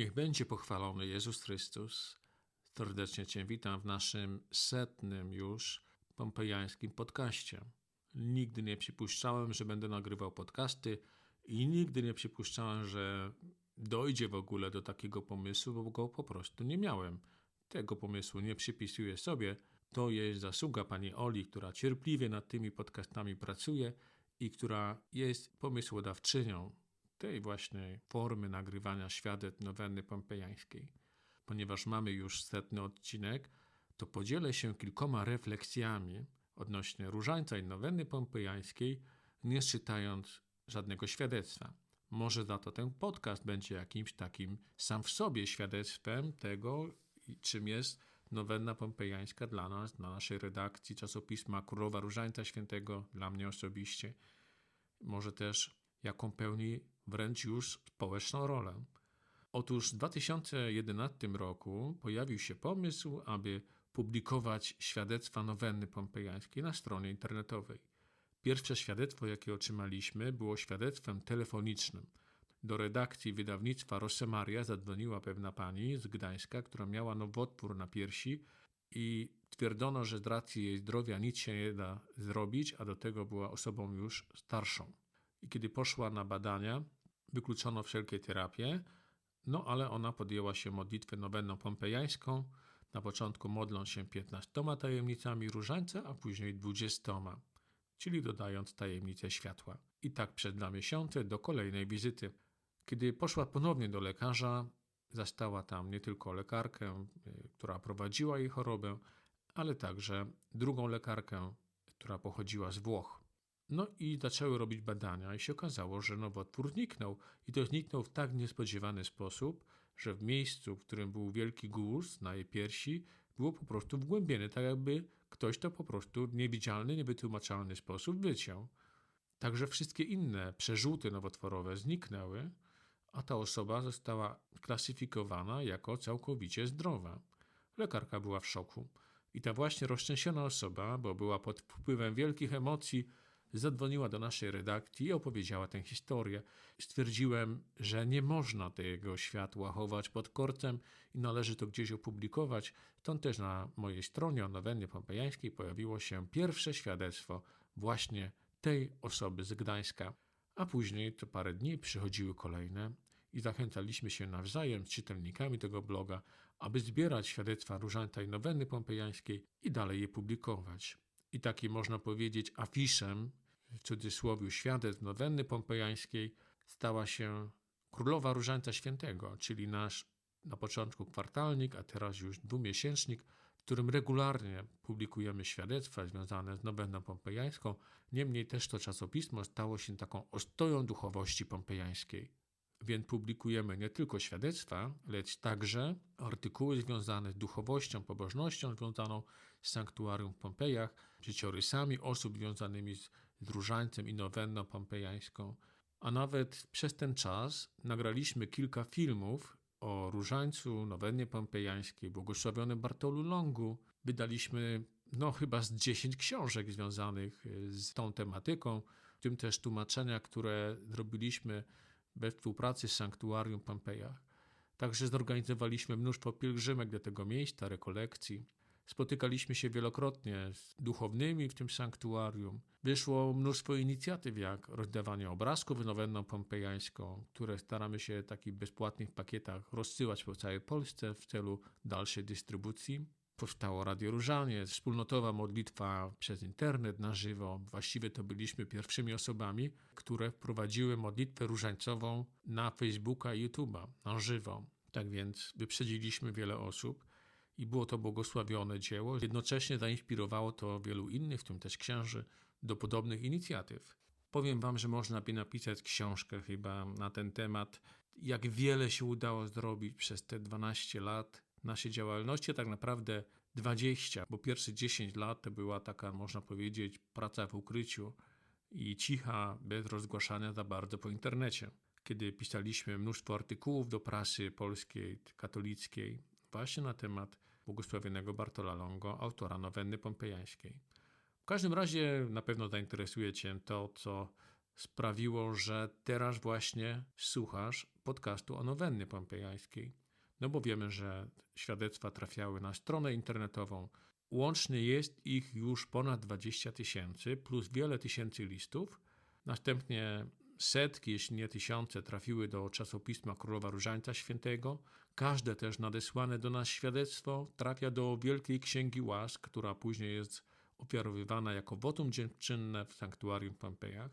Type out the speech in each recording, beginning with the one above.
Niech będzie pochwalony Jezus Chrystus. Serdecznie Cię witam w naszym setnym już pompejańskim podcaście. Nigdy nie przypuszczałem, że będę nagrywał podcasty i nigdy nie przypuszczałem, że dojdzie w ogóle do takiego pomysłu, bo go po prostu nie miałem. Tego pomysłu nie przypisuję sobie. To jest zasługa pani Oli, która cierpliwie nad tymi podcastami pracuje i która jest pomysłodawczynią tej właśnie formy nagrywania świadectw nowenny pompejańskiej. Ponieważ mamy już setny odcinek, to podzielę się kilkoma refleksjami odnośnie różańca i nowenny pompejańskiej, nie czytając żadnego świadectwa. Może za to ten podcast będzie jakimś takim sam w sobie świadectwem tego, czym jest nowenna pompejańska dla nas, dla naszej redakcji czasopisma Królowa Różańca Świętego, dla mnie osobiście. Może też jaką pełni wręcz już społeczną rolę. Otóż w 2011 roku pojawił się pomysł, aby publikować świadectwa nowenny pompejańskiej na stronie internetowej. Pierwsze świadectwo, jakie otrzymaliśmy, było świadectwem telefonicznym. Do redakcji wydawnictwa Rosemaria zadzwoniła pewna pani z Gdańska, która miała nowotwór na piersi i twierdzono, że z racji jej zdrowia nic się nie da zrobić, a do tego była osobą już starszą. I kiedy poszła na badania, wykluczono wszelkie terapie, no ale ona podjęła się modlitwę nowenną pompejańską, na początku modlą się 15 tajemnicami różańca, a później 20, czyli dodając tajemnicę światła. I tak przez dwa miesiące do kolejnej wizyty. Kiedy poszła ponownie do lekarza, zastała tam nie tylko lekarkę, y, która prowadziła jej chorobę, ale także drugą lekarkę, która pochodziła z Włoch. No i zaczęły robić badania i się okazało, że nowotwór zniknął. I to zniknął w tak niespodziewany sposób, że w miejscu, w którym był wielki guz na jej piersi, było po prostu wgłębienie, tak jakby ktoś to po prostu w niewidzialny, niewytłumaczalny sposób wyciął. Także wszystkie inne przerzuty nowotworowe zniknęły, a ta osoba została klasyfikowana jako całkowicie zdrowa. Lekarka była w szoku. I ta właśnie rozczęsiona osoba, bo była pod wpływem wielkich emocji, zadzwoniła do naszej redakcji i opowiedziała tę historię. Stwierdziłem, że nie można tego światła chować pod korcem i należy to gdzieś opublikować. Stąd też na mojej stronie o nowennie pompejańskiej pojawiło się pierwsze świadectwo właśnie tej osoby z Gdańska. A później, to parę dni, przychodziły kolejne i zachęcaliśmy się nawzajem z czytelnikami tego bloga, aby zbierać świadectwa różańca i pompejańskiej i dalej je publikować. I taki można powiedzieć afiszem w cudzysłowie świadectw nowenny pompejańskiej stała się Królowa Różańca Świętego, czyli nasz na początku kwartalnik, a teraz już dwumiesięcznik, w którym regularnie publikujemy świadectwa związane z nowenną pompejańską. Niemniej też to czasopismo stało się taką ostoją duchowości pompejańskiej. Więc publikujemy nie tylko świadectwa, lecz także artykuły związane z duchowością, pobożnością związaną z sanktuarium w Pompejach, życiorysami osób związanymi z, z różańcem i nowenną pompejańską. A nawet przez ten czas nagraliśmy kilka filmów o różańcu, nowennie pompejańskiej, błogosławionym Bartolu Longu. Wydaliśmy no chyba z 10 książek związanych z tą tematyką, w tym też tłumaczenia, które zrobiliśmy we współpracy z Sanktuarium Pompejach. Także zorganizowaliśmy mnóstwo pielgrzymek do tego miejsca, rekolekcji. Spotykaliśmy się wielokrotnie z duchownymi w tym sanktuarium. Wyszło mnóstwo inicjatyw, jak rozdawanie obrazków nowenną pompejańską, które staramy się w takich bezpłatnych pakietach rozsyłać po całej Polsce w celu dalszej dystrybucji. Powstało Radio Różanie, wspólnotowa modlitwa przez internet na żywo. Właściwie to byliśmy pierwszymi osobami, które wprowadziły modlitwę różańcową na Facebooka i YouTube'a na żywo. Tak więc wyprzedziliśmy wiele osób i było to błogosławione dzieło. Jednocześnie zainspirowało to wielu innych, w tym też księży, do podobnych inicjatyw. Powiem Wam, że można by napisać książkę chyba na ten temat, jak wiele się udało zrobić przez te 12 lat naszej działalności, tak naprawdę 20, bo pierwsze 10 lat to była taka, można powiedzieć, praca w ukryciu i cicha, bez rozgłaszania za bardzo po internecie. Kiedy pisaliśmy mnóstwo artykułów do prasy polskiej, katolickiej, właśnie na temat błogosławionego Bartola Longo, autora nowenny pompejańskiej. W każdym razie na pewno zainteresuje Cię to, co sprawiło, że teraz właśnie słuchasz podcastu o nowenny pompejańskiej. No bo wiemy, że świadectwa trafiały na stronę internetową. Łącznie jest ich już ponad 20 tysięcy, plus wiele tysięcy listów. Następnie setki, jeśli nie tysiące, trafiły do czasopisma Królowa Różańca Świętego. Każde też nadesłane do nas świadectwo trafia do Wielkiej Księgi Łask, która później jest ofiarowywana jako wotum dziękczynne w sanktuarium w Pompejach.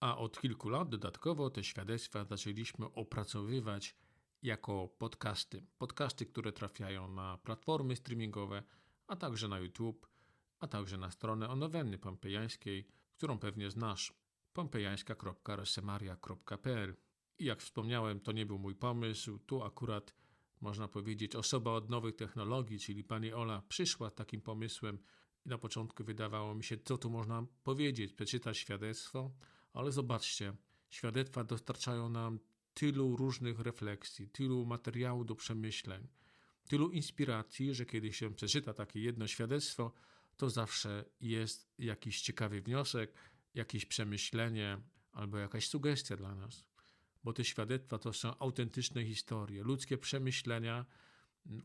A od kilku lat dodatkowo te świadectwa zaczęliśmy opracowywać jako podcasty. Podcasty, które trafiają na platformy streamingowe, a także na YouTube, a także na stronę o nowenny pompejańskiej, którą pewnie znasz pompejańska.resemaria.pl I jak wspomniałem, to nie był mój pomysł, tu akurat można powiedzieć osoba od nowych technologii, czyli pani Ola, przyszła z takim pomysłem i na początku wydawało mi się, co tu można powiedzieć, przeczytać świadectwo, ale zobaczcie, świadectwa dostarczają nam tylu różnych refleksji, tylu materiału do przemyśleń, tylu inspiracji, że kiedy się przeczyta takie jedno świadectwo, to zawsze jest jakiś ciekawy wniosek, jakieś przemyślenie albo jakaś sugestia dla nas. Bo te świadectwa to są autentyczne historie, ludzkie przemyślenia,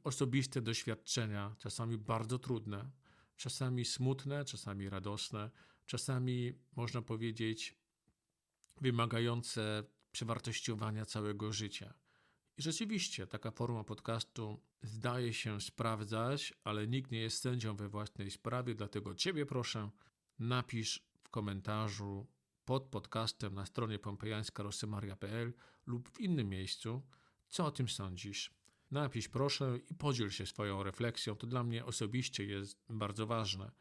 osobiste doświadczenia, czasami bardzo trudne, czasami smutne, czasami radosne, czasami można powiedzieć wymagające przewartościowania całego życia. I rzeczywiście taka forma podcastu zdaje się sprawdzać, ale nikt nie jest sędzią we własnej sprawie, dlatego Ciebie proszę, napisz komentarzu pod podcastem na stronie pompejańska.rosemaria.pl lub w innym miejscu, co o tym sądzisz. Napisz proszę i podziel się swoją refleksją. To dla mnie osobiście jest bardzo ważne.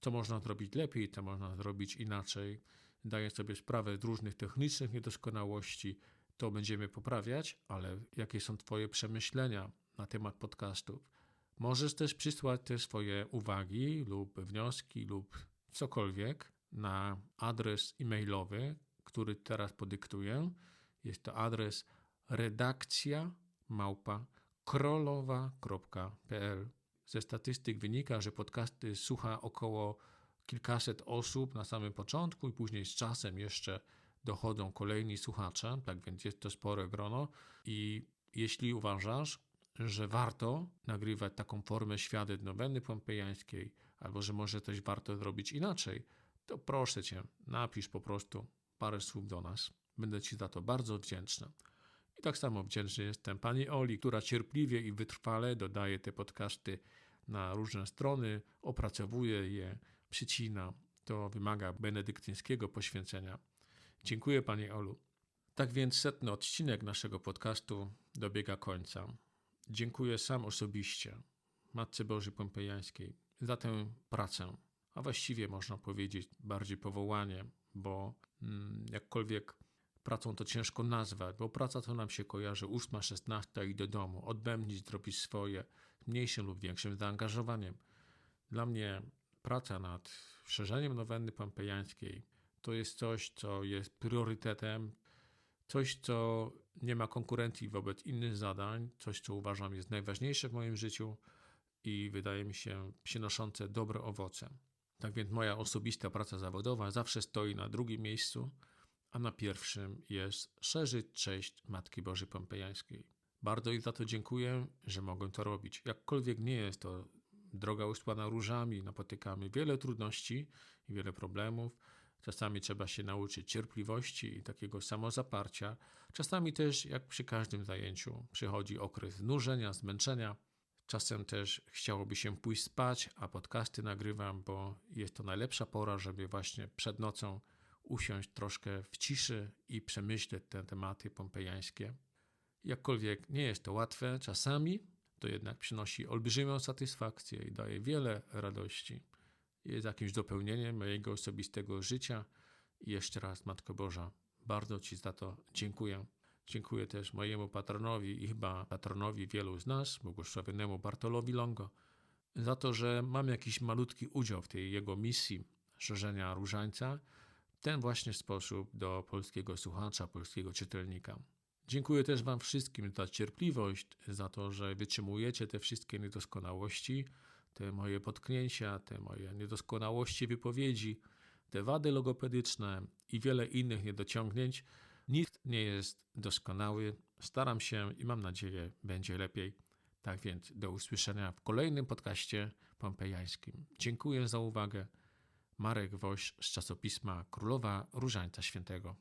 Co można zrobić lepiej, co można zrobić inaczej. Daję sobie sprawę z różnych technicznych niedoskonałości. To będziemy poprawiać, ale jakie są Twoje przemyślenia na temat podcastów? Możesz też przysłać te swoje uwagi lub wnioski lub cokolwiek na adres e-mailowy, który teraz podyktuję. Jest to adres redakcja małpa krolowa.pl. Ze statystyk wynika, że podcasty słucha około kilkaset osób na samym początku i później z czasem jeszcze dochodzą kolejni słuchacze, tak więc jest to spore grono i jeśli uważasz, że warto nagrywać taką formę świadectw noweny pompejańskiej, albo że może coś warto zrobić inaczej, to proszę Cię, napisz po prostu parę słów do nas. Będę Ci za to bardzo wdzięczny. I tak samo wdzięczny jestem pani Oli, która cierpliwie i wytrwale dodaje te podcasty na różne strony, opracowuje je, przycina. To wymaga benedyktyńskiego poświęcenia. Dziękuję pani Olu. Tak więc setny odcinek naszego podcastu dobiega końca. Dziękuję sam osobiście Matce Bożej Pompejańskiej za tę pracę, a właściwie można powiedzieć bardziej powołanie, bo mm, jakkolwiek pracą to ciężko nazwać, bo praca to nam się kojarzy 8, 16 i do domu, odbębnić, zrobić swoje, mniejszym lub większym zaangażowaniem. Dla mnie praca nad szerzeniem nowenny pompejańskiej to jest coś, co jest priorytetem, coś, co nie ma konkurencji wobec innych zadań, coś, co uważam jest najważniejsze w moim życiu i wydaje mi się przynoszące dobre owoce. Tak więc moja osobista praca zawodowa zawsze stoi na drugim miejscu, a na pierwszym jest szerzyć cześć Matki Bożej Pompejańskiej. Bardzo jej za to dziękuję, że mogę to robić. Jakkolwiek nie jest to droga usłana różami, napotykamy wiele trudności i wiele problemów. Czasami trzeba się nauczyć cierpliwości i takiego samozaparcia. Czasami też, jak przy każdym zajęciu, przychodzi okres znużenia, zmęczenia. Czasem też chciałoby się pójść spać, a podcasty nagrywam, bo jest to najlepsza pora, żeby właśnie przed nocą usiąść troszkę w ciszy i przemyśleć te tematy pompejańskie. Jakkolwiek nie jest to łatwe czasami, to jednak przynosi olbrzymią satysfakcję i daje wiele radości. Jest jakimś dopełnieniem mojego osobistego życia. I jeszcze raz, Matko Boża, bardzo Ci za to dziękuję. Dziękuję też mojemu patronowi i chyba patronowi wielu z nas, błogosławionemu Bartolowi Longo, za to, że mam jakiś malutki udział w tej jego misji szerzenia różańca w ten właśnie sposób do polskiego słuchacza, polskiego czytelnika. Dziękuję też Wam wszystkim za cierpliwość, za to, że wytrzymujecie te wszystkie niedoskonałości, te moje potknięcia, te moje niedoskonałości wypowiedzi, te wady logopedyczne i wiele innych niedociągnięć. Nikt nie jest doskonały. Staram się i mam nadzieję, będzie lepiej. Tak więc do usłyszenia w kolejnym podcaście pompejańskim. Dziękuję za uwagę. Marek Woś z czasopisma Królowa Różańca Świętego.